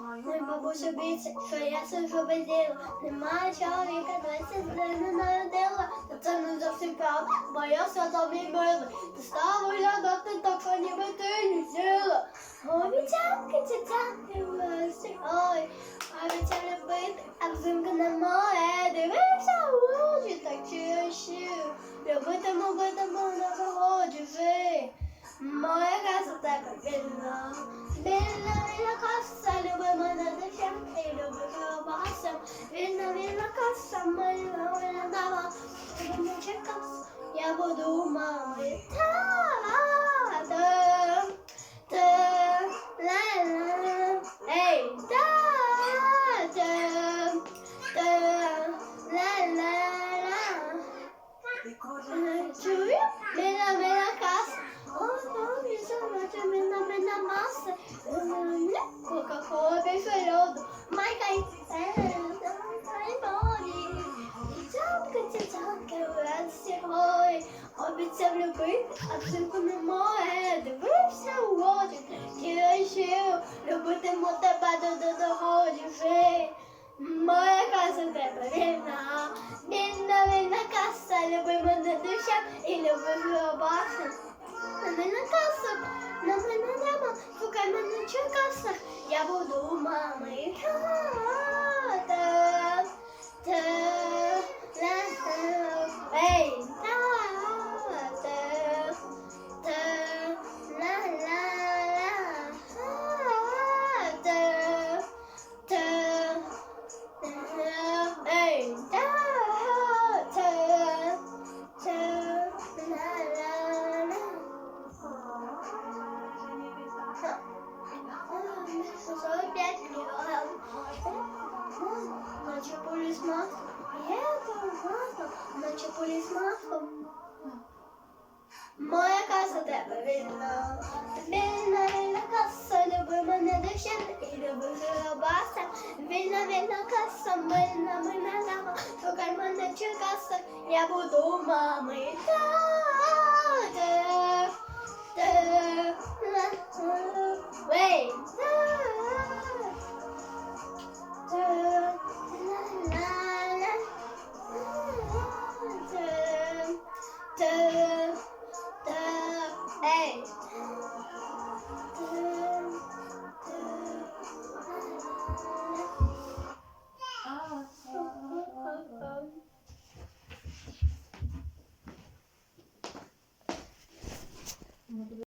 Моя бабуся бійся, що я сижу без діла. Немає чоловіка, 20 днів не народила. Та це не зовсім правда, бо я все тобі мила. Ти стала виглядати так, ніби ти не сіла. Обіцянки, цяцянки, весті, ой. Обіцяв любити, а взимку не моє. Дивився у очі, так чищив. Любитиму, битиму, не виходжу жи. Моя casa така вільна, вільна, дівчинка, і люби він Вільна, каса, моя вільна люби мене каса, я буду у мами. Кока-кола без льоду. Майка і моді. Цятка, цятка, вранці гой. Обіцяв любити, а взимку не моє. Дивився у очі, тішив. Любитиму тебе до доході вже. Моя каса тебе вільна, вільна, вільна каса, люби мене душа і люби гробаса. На мене каса, на мене нема, я буду наче поліс маслом. Моя каса тебе вільна. Вільна, вільна каса, люби мене дівчина і люби гробаса. Вільна, вільна каса, мильна, мильна лава. Шукай мене черкаса, я буду мами. Та, та, ей.